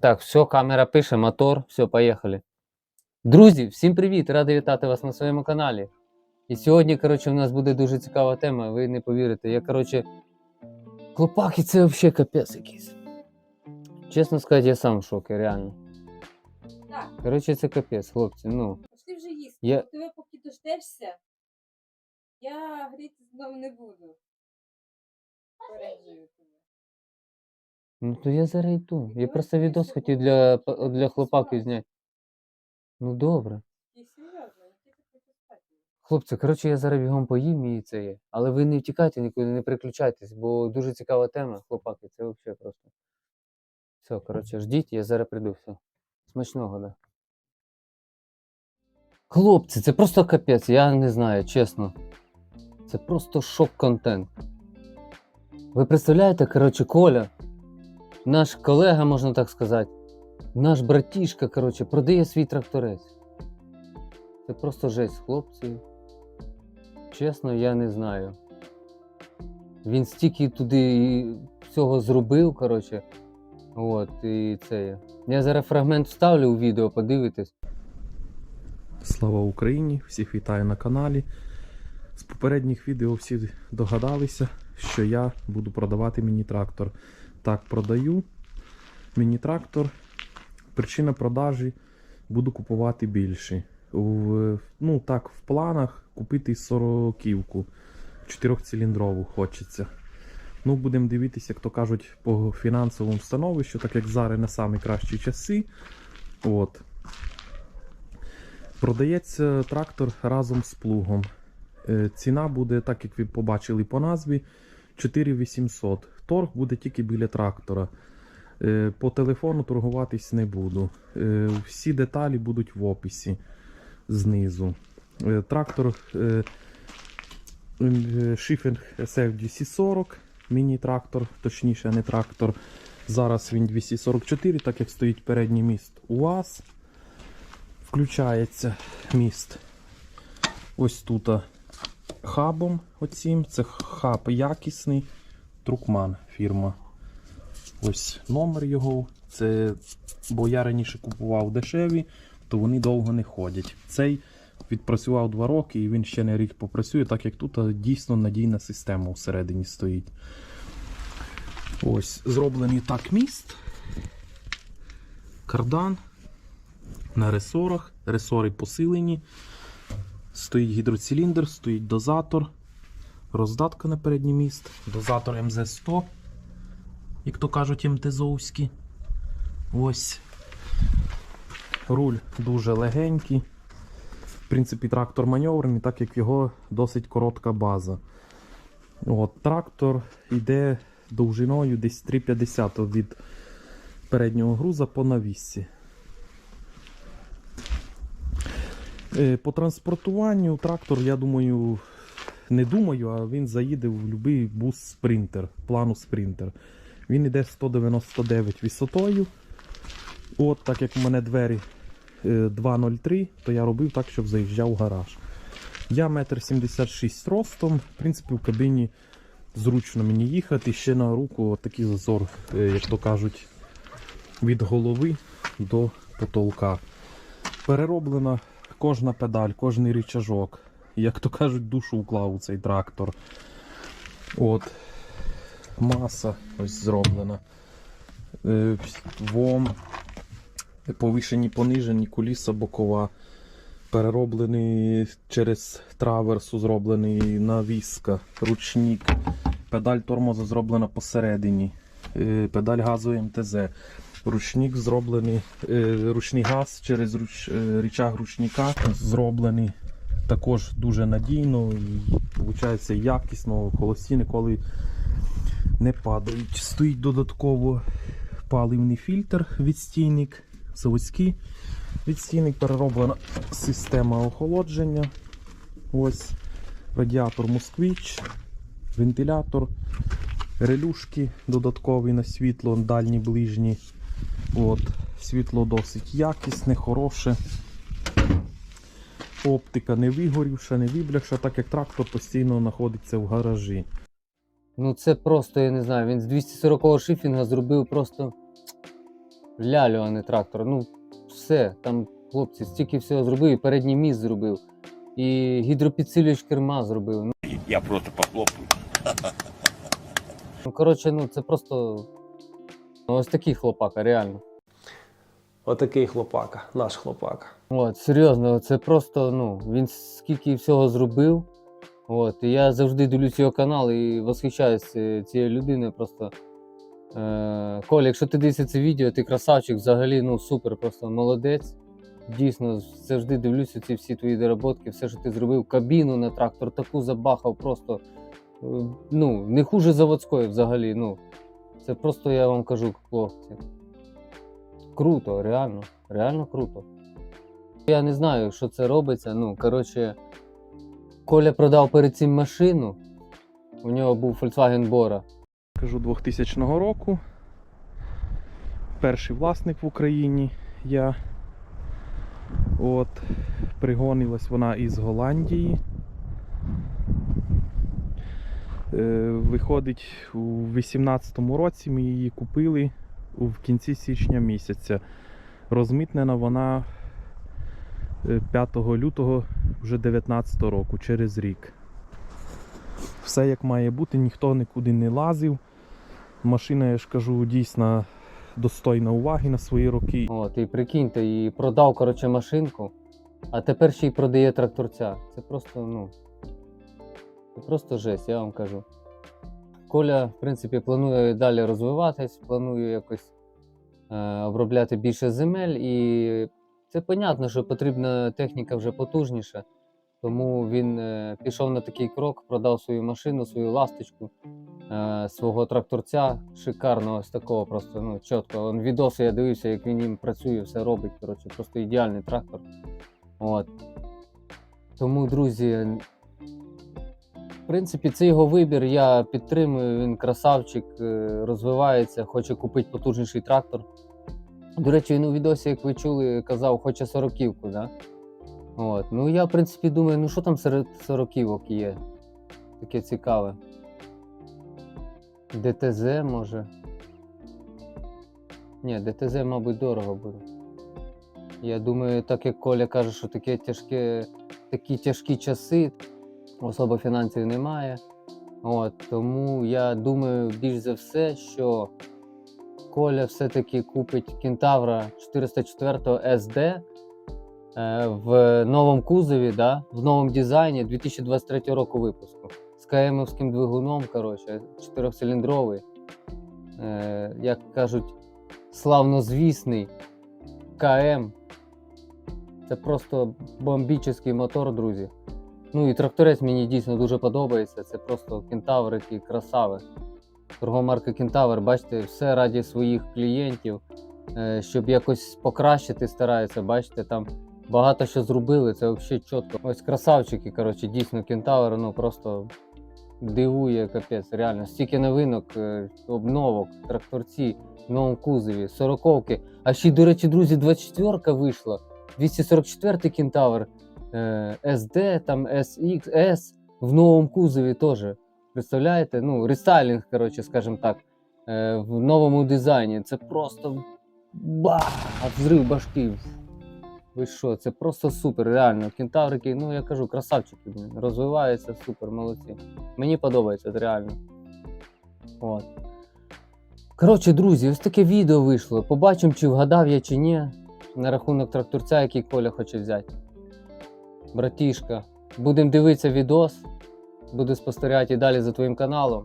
Так, все, камера пише, мотор, все, поїхали. Друзі, всім привіт! Радий вітати вас на своєму каналі. І сьогодні, коротше, у нас буде дуже цікава тема, ви не повірите. Я, коротше, клопаки це взагалі капець якийсь. Чесно сказати, я сам в шокі, реально. Так, Коротше, це капець, хлопці. Ну, пошли вже їсти. Я- Ти поки дождешся, я гріти знову не буду. Попереджую тебе. Ну то я зараз йду. Я просто відос хотів для, для хлопаків зняти. Ну добре. Хлопці, коротше, я зараз бігом поїм і це є. Але ви не втікайте нікуди, не переключайтесь, бо дуже цікава тема, хлопаки, це взагалі просто. Все, коротше, ждіть, я зараз прийду, все. Смачного, да. Хлопці, це просто капець, я не знаю, чесно. Це просто шок-контент. Ви представляєте, коротше, Коля, наш колега, можна так сказати, наш братішка, коротше, продає свій тракторець. Це просто жесть, хлопці. Чесно, я не знаю. Він стільки туди всього зробив, коротше. От, і це. є. Я зараз фрагмент вставлю у відео, подивитесь. Слава Україні! Всіх вітаю на каналі. З попередніх відео всі догадалися, що я буду продавати міні-трактор. Так, продаю міні-трактор. Причина продажі буду купувати більше. В, ну так, в планах купити сороківку. Чотирьохциліндрову хочеться. Ну, будемо дивитися, як то кажуть, по фінансовому становищу, так як зараз на кращі часи. От. Продається трактор разом з плугом. Е, Ціна буде, так як ви побачили по назві, 4800. Торг буде тільки біля трактора. Е, По телефону торгуватись не буду. Е, Всі деталі будуть в описі знизу. Е, Трактор Шифінг SF240, міні-трактор, точніше, не трактор. Зараз він 244, так як стоїть передній міст УАЗ включається міст. Ось тут хабом оцім. Це хаб якісний. Трукман фірма. Ось номер його. Це, бо я раніше купував дешеві, то вони довго не ходять. Цей відпрацював 2 роки і він ще не рік попрацює, так як тут дійсно надійна система всередині стоїть. Ось, зроблений так міст. Кардан на ресорах. Ресори посилені. Стоїть гідроциліндр, стоїть дозатор. Роздатка на передній міст. Дозатор МЗ-100, як то кажуть, МТЗовські. Ось. Руль дуже легенький. В принципі, трактор маневрений, так як його досить коротка база. От, трактор йде довжиною десь 3,50 від переднього груза по навісці. Е, По транспортуванню трактор, я думаю, не думаю, а він заїде в будь-який бус спринтер, плану спринтер. Він йде 199 висотою. От, так як у мене двері е, 2,03, то я робив так, щоб заїжджав в гараж. Я 1,76 м ростом. В принципі, в кабіні зручно мені їхати. Ще на руку такий зазор, е, як то кажуть, від голови до потолка. Перероблена кожна педаль, кожний рычажок. Як то кажуть, душу вклав у цей трактор. От. Маса ось зроблена. Е, Вом, повишені, понижені, куліса бокова. Перероблений через траверсу, зроблений навіска, ручник. Педаль тормозу зроблена посередині. Е, Педаль газу МТЗ. Ручник зроблений, е, ручний газ через руч, е, ручника зроблений також дуже надійно і виходить якісно, холості ніколи не падають. Стоїть додатково паливний фільтр відстійник, заводський відстійник, перероблена система охолодження. Ось радіатор Москвич, вентилятор, релюшки додаткові на світло, дальні, ближні. От, світло досить якісне, хороше. Оптика не вигорівша, не вибляша, так як трактор постійно знаходиться в гаражі. Ну це просто, я не знаю, він з 240 шифінга зробив просто лялю, а не трактор. Ну, все, там хлопці стільки всього зробив, і передній міст зробив, і гідропідсилювач керма зробив. Ну, Я просто похлопаю. Ну, коротше, ну це просто ну, ось такий хлопака, реально. Отакий хлопака, наш хлопака. От, серйозно, це просто, ну, він скільки всього зробив. От, і я завжди дивлюсь його канал і восхищаюсь е, цією людиною. Просто. Е, Коля, якщо ти дивишся це відео, ти красавчик, взагалі, ну супер, просто молодець. Дійсно, завжди дивлюся ці всі твої доработки, все, що ти зробив, кабіну на трактор, таку забахав, просто е, ну, не хуже заводської взагалі. Ну, це просто я вам кажу, хлопці. Круто, реально, реально круто. Я не знаю, що це робиться. Ну, коротше, Коля продав перед цим машину. У нього був Volkswagen Bora. Кажу 2000 року. Перший власник в Україні я. От, пригонилась вона із Голландії. Е, виходить, у 18-му році ми її купили в кінці січня місяця. Розмитнена вона е, 5 лютого вже 19 року, через рік. Все як має бути, ніхто нікуди не лазив. Машина, я ж кажу, дійсно достойна уваги на свої роки. От, і прикиньте, і продав, коротше, машинку, а тепер ще й продає тракторця. Це просто, ну. Це просто жесть, я вам кажу. Коля, в принципі, планує далі розвиватись, планує якось е, обробляти більше земель, і це понятно, що потрібна техніка вже потужніша. Тому він е, пішов на такий крок, продав свою машину, свою ласточку, е, свого тракторця. Шикарно, ось такого просто ну, чітко. Он відоси я дивився, як він їм працює, все робить. Коротше, просто ідеальний трактор. От. Тому, друзі, принципі, це його вибір. Я підтримую. Він красавчик, е, розвивається, хоче купити потужніший трактор. До речі, він у відосі, як ви чули, казав, хоче сороківку, да? От. Ну я, в принципі, думаю, ну що там серед сороківок є? Таке цікаве. ДТЗ може. Ні, ДТЗ, мабуть, дорого буде. Я думаю, так як Коля каже, що таке тяжке, такі тяжкі часи, особо фінансів немає. От, тому я думаю, більш за все, що Коля все-таки купить Кентавра 404 SD е, в новому кузові, да, в новому дизайні 2023 року випуску. З КМовським двигуном, коротше, чотирьохциліндровий. Е, як кажуть, славнозвісний КМ. Це просто бомбічний мотор, друзі. Ну і тракторець мені дійсно дуже подобається. Це просто кентавр, який красаве. Торгомарка Кентавр, бачите, все раді своїх клієнтів, е, щоб якось покращити, стараються. Бачите, там багато що зробили, це взагалі чітко. Ось красавчики, коротше, дійсно кентавр, ну просто дивує капець. Реально, стільки новинок, е, обновок, тракторці, новому кузові, сороковки. А ще, до речі, друзі, 24-ка вийшла. 244 кентавр, SD, там SX, S в новому кузові теж. Представляєте? Ну, рестайлінг, коротше, скажімо так, е, в новому дизайні. Це просто ба! Взрив башки. Ви що, це просто супер, реально. Кентаврики, ну я кажу, красавчики, розвиваються супер, молодці. Мені подобається, це реально. От. Коротше, друзі, ось таке відео вийшло. Побачимо, чи вгадав я чи ні на рахунок тракторця, який Коля хоче взяти. Братішка, будемо дивитися відос. Буду спостерігати і далі за твоїм каналом.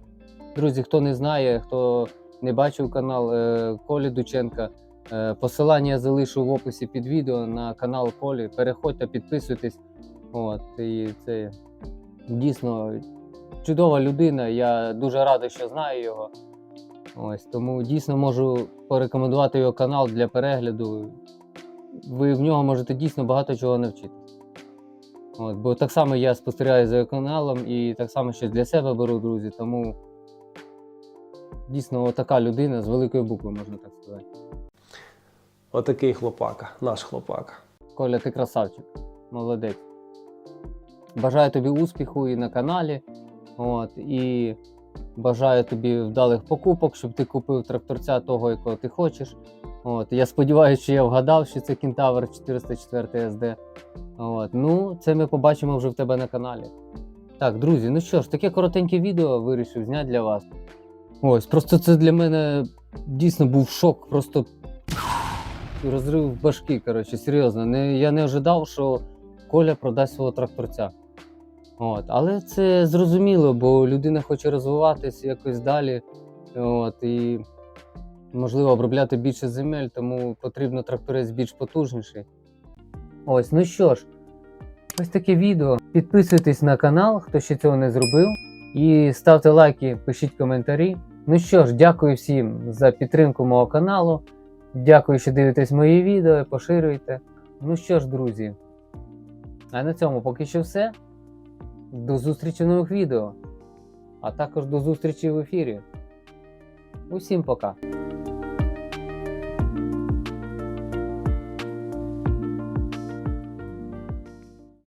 Друзі, хто не знає, хто не бачив канал е, Колі Дученка, е, посилання я залишу в описі під відео на канал Колі. Переходьте, підписуйтесь. От, і це дійсно чудова людина. Я дуже радий, що знаю його. Ось, тому дійсно можу порекомендувати його канал для перегляду. Ви в нього можете дійсно багато чого навчитися. От, бо так само я спостерігаю за каналом і так само щось для себе беру, друзі. Тому дійсно така людина з великої букви, можна так сказати. Отакий хлопака, наш хлопака. Коля, ти красавчик, молодець. Бажаю тобі успіху і на каналі. От, і бажаю тобі вдалих покупок, щоб ти купив тракторця того, якого ти хочеш. От, я сподіваюся, що я вгадав, що це Кентавр 404 SD. От, ну, це ми побачимо вже в тебе на каналі. Так, друзі, ну що ж, таке коротеньке відео вирішив зняти для вас. Ось, просто це для мене дійсно був шок, просто розрив башки, коротше, серйозно. Не, я не ожидав, що Коля продасть свого тракторця. От, але це зрозуміло, бо людина хоче розвиватися якось далі. От, і можливо обробляти більше земель, тому потрібно тракторець більш потужніший. Ось, ну що ж, ось таке відео. Підписуйтесь на канал, хто ще цього не зробив. І ставте лайки, пишіть коментарі. Ну що ж, дякую всім за підтримку мого каналу. Дякую, що дивитесь мої відео, поширюйте. Ну що ж, друзі. А на цьому поки що все. До зустрічі в нових відео. А також до зустрічі в ефірі. Усім пока.